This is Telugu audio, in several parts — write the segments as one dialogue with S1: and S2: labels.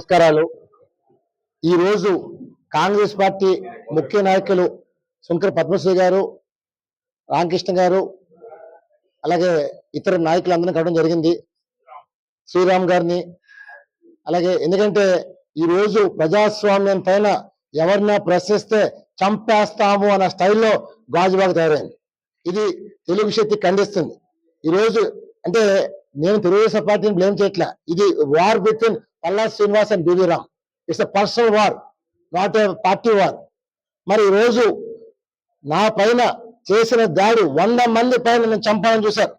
S1: నమస్కారాలు. ఈరోజు కాంగ్రెస్ పార్టీ ముఖ్య నాయకులు శంకర్ పద్మశ్రీ గారు రామకృష్ణ గారు అలాగే ఇతర నాయకులు అందరినీ కలవడం జరిగింది. శ్రీరామ్ గారిని అలాగే ఎందుకంటే ఈరోజు ప్రజాస్వామ్యం పైన ఎవరినా ప్రశ్నిస్తే చంపేస్తాము అన్న స్టైల్లో గాజుబాగ్ తయారైంది. ఇది తెలుగు శక్తి ఖండిస్తుంది. ఈరోజు అంటే నేను తెలుగుదేశం పార్టీని బ్లేమ్ చేయట్లా. ఇది war between Palla Srinivas and Bibiram it's a personal war not a party war మరి ఈరోజు నా పైన చేసిన దాడి వంద మంది పైన నేను చంపాలని చూశారు.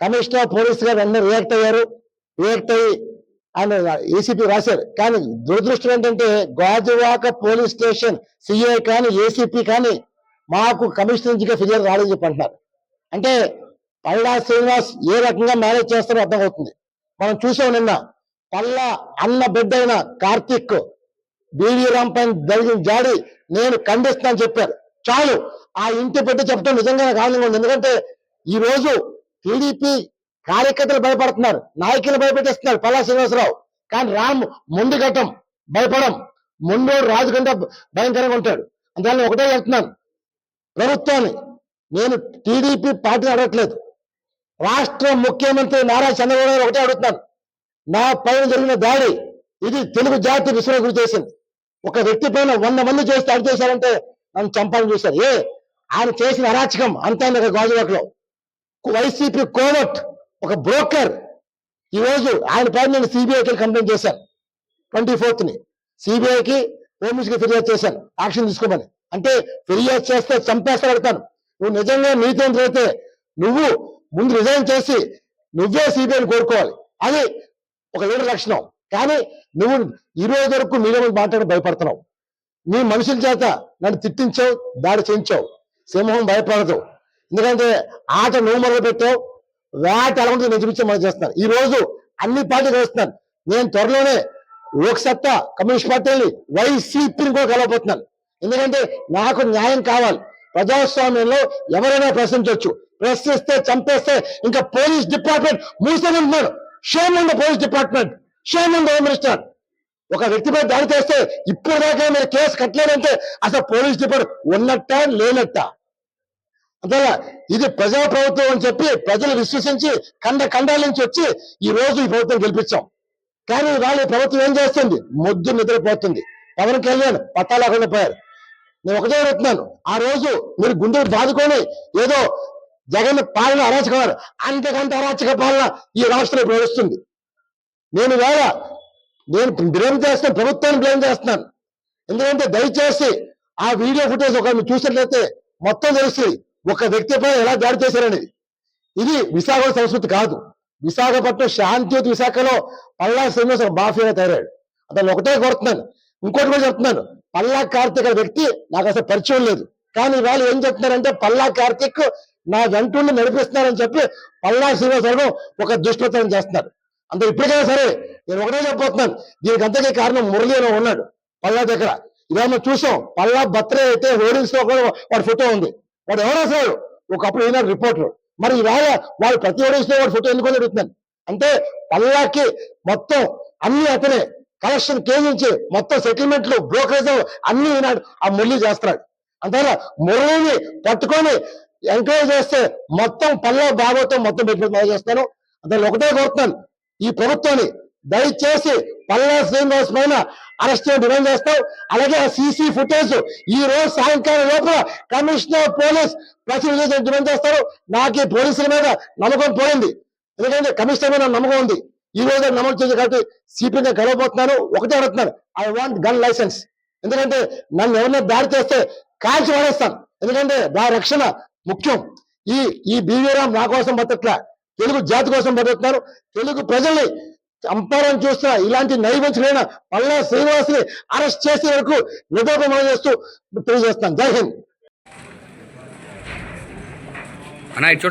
S1: కమిషనర్ పోలీస్ గారు వెంటనే రియాక్ట్ అయ్యారు. రియాక్ట్ అయ్యి ఆయన ఏసీపీ రాశారు. కానీ దురదృష్టం ఏంటంటే గాజువాక పోలీస్ స్టేషన్ సిఐ కానీ ఏసీపీ కానీ మాకు కమిషనర్ నుంచి ఫిర్యాదు రాలేదు చెప్పి అంటున్నారు. అంటే పల్లా శ్రీనివాస్ ఏ రకంగా మేనేజ్ చేస్తారో అర్థమవుతుంది మనం చూసాం నిన్న పల్లా అన్న బిడ్డైన కార్తీక్ బీవీ రామ్ పైన జరిగిన జాడి నేను ఖండిస్తానని చెప్పారు. చాలు ఆ ఇంటి బిడ్డ చెప్పడం నిజంగా నాకు ఉంది. ఎందుకంటే ఈ రోజు టీడీపీ కార్యకర్తలు భయపడుతున్నారు నాయకులు భయపెట్టేస్తున్నారు పల్లా శ్రీనివాసరావు. కానీ రామ్ ముందు ఘట్టం భయపడం ముందు రాజు కంటే భయంకరంగా ఉంటాడు. అందువల్ల ఒకటే చెప్తున్నాను ప్రభుత్వాన్ని నేను టీడీపీ పార్టీని అడగట్లేదు. రాష్ట్ర ముఖ్యమంత్రి నారా చంద్రబాబు ఒకటే అడుగుతున్నాను. నా పైన జరిగిన దాడి ఇది తెలుగు జాతి విశ్వ గురి చేసింది. ఒక వ్యక్తి పైన వంద మంది చేస్తే దాడి చేశారంటే నన్ను చంపాలని చూశారు. ఏ? ఆయన చేసిన అరాచకం అంతా గాజువాకలో. వైసీపీ కోవట్ ఒక బ్రోకర్. ఈ రోజు ఆయన పైన నేను సిబిఐకి కంప్లైంట్ చేశాను. ట్వంటీ ఫోర్త్ని సిబిఐకి కి ఫిర్యాదు చేశాను. యాక్షన్ తీసుకోమని. అంటే ఫిర్యాదు చేస్తే చంపేస్తా పెడతాను నువ్వు నిజంగా నీతి అయితే నువ్వు ముందు రిజైన్ చేసి నువ్వే సిబిఐని కోరుకోవాలి. అది ఒక లీడర్ లక్షణం. కానీ నువ్వు ఈ రోజు వరకు మీడియా ముందు మాట్లాడి భయపడుతున్నావు. నీ మనుషుల చేత నన్ను తిట్టించావు దాడి చేయించావు. సింహం భయపడదు. ఎందుకంటే ఆట నువ్వు మొదలు పెట్టావు వేట ఎలా నేను చూపించే మనం చేస్తాను ఈ రోజు అన్ని పార్టీలు వేస్తున్నాను నేను త్వరలోనే లోక్సత్తా కమ్యూనిస్ట్ పార్టీని వైసీపీని కూడా కలవబోతున్నాను. ఎందుకంటే నాకు న్యాయం కావాలి. ప్రజాస్వామ్యంలో ఎవరైనా ప్రశ్నించవచ్చు ప్రశ్నిస్తే చంపేస్తే ఇంకా పోలీస్ డిపార్ట్మెంట్ మూసేమంటున్నారు షేమ్ ఉంది పోలీస్ డిపార్ట్మెంట్ షేమ్ ఉంది హోమ్ మినిస్టర్. ఒక వ్యక్తిపై దాడి చేస్తే ఇప్పుడు దాకా మీరు కేసు కట్టలేదంటే అసలు పోలీస్ డిపార్ట్మెంట్ ఉన్నట్ట లేనట్ట? అంతే ఇది ప్రజా ప్రభుత్వం అని చెప్పి ప్రజలు విశ్వసించి కండ కండాల నుంచి వచ్చి ఈ రోజు ఈ ప్రభుత్వం గెలిపించాం. కానీ వాళ్ళు ప్రభుత్వం ఏం చేస్తుంది? మొద్దు నిద్రపోతుంది. పవన్ కళ్యాణ్ పట్టా లేకుండా పోయారు. నేను ఒకటే అడుగుతున్నాను. ఆ రోజు మీరు గుండెలు బాదుకొని ఏదో జగన్ పాలన అరాచకవారు అంతకంటే అరాచక పాలన ఈ రాష్ట్రంలో ప్రవేశిస్తుంది నేను వేళ నేను బ్లేమ్ చేస్తున్నాను ప్రభుత్వాన్ని బ్లేమ్ చేస్తున్నాను. ఎందుకంటే దయచేసి ఆ వీడియో ఫుటేజ్ ఒక చూసినట్లయితే మొత్తం తెలుస్తుంది ఒక వ్యక్తిపై ఎలా దాడి చేశారనేది. ఇది విశాఖ సంస్కృతి కాదు. విశాఖపట్నం శాంతియుత విశాఖలో పల్లా శ్రీనివాస మాఫియాగా తయారాడు అతను ఒకటే కోరుతున్నాను. ఇంకోటి కూడా చెప్తున్నాను. పల్లా కార్తీక్ వ్యక్తి నాకు అసలు పరిచయం లేదు. కానీ వాళ్ళు ఏం చెప్తున్నారంటే పల్లా కార్తీక్ నా వెంటుండి నడిపిస్తున్నారని చెప్పి పల్లా శ్రీనివాసరావు ఒక దుష్ప్రచారం చేస్తున్నారు. అంత ఇప్పటికైనా సరే నేను ఒకటే చెప్పబోతున్నాను. దీనికి అంతకే కారణం మురళి ఉన్నాడు. పల్లా దగ్గర. ఇదే మనం చూసాం పల్లా బర్త్డే అయితే హోర్డింగ్స్లో కూడా వాడి ఫోటో ఉంది. వాడు ఎవరు అసలు? ఒకప్పుడు ఈనాడు రిపోర్టర్. మరి ఇవాళ వాళ్ళు ప్రతి హోర్డింగ్స్లో వాడి ఫోటో ఎందుకు అడుగుతున్నాను? అంటే పల్లాకి మొత్తం అన్ని అతనే. కలెక్షన్ కేంద్రించి మొత్తం సెటిల్మెంట్లు బ్రోకరేజ్ అన్ని ఈనాడు ఆ మురళి చేస్తున్నాడు. అంతేనా? మురళిని పట్టుకొని ఎంకరేజ్ చేస్తే మొత్తం పల్లె భాగవతం మొత్తం పెట్టుకుని చేస్తాను. అందులో ఒకటే కోరుతున్నాను. ఈ ప్రభుత్వాన్ని దయచేసి పల్లా శ్రీనివాస్ పైన అరెస్ట్ డిమాండ్ చేస్తాం. అలాగే ఆ సీసీ ఫుటేజ్ ఈ రోజు సాయంకాలం లోపల కమిషనర్ పోలీస్ ప్రశ్న డిమాండ్ చేస్తారు. నాకు ఈ పోలీసుల మీద నమ్మకం పోయింది. ఎందుకంటే కమిషనర్ మీద నమ్మకం ఉంది. ఈ రోజు నమోదు చేసి కాబట్టి సిపిని గడవబోతున్నాను ఒకటే అడుగుతున్నాను. I want gun licence. ఎందుకంటే నన్ను ఎవరైనా దాడి చేస్తే కాల్చి పడేస్తాను ఎందుకంటే నా రక్షణ ముఖ్యం. ఈ ఈ బీవీరాం నా కోసం బతట్లా తెలుగు జాతి కోసం బతుకుతున్నారు. తెలుగు ప్రజల్ని చంపాలని చూస్తున్న ఇలాంటి నైవేద్యమైన పల్లా శ్రీనివాసుని అరెస్ట్ చేసే వరకు నిరోపణ చేస్తూ తెలియజేస్తాను జై హింద్.
S2: అన్న ఇటు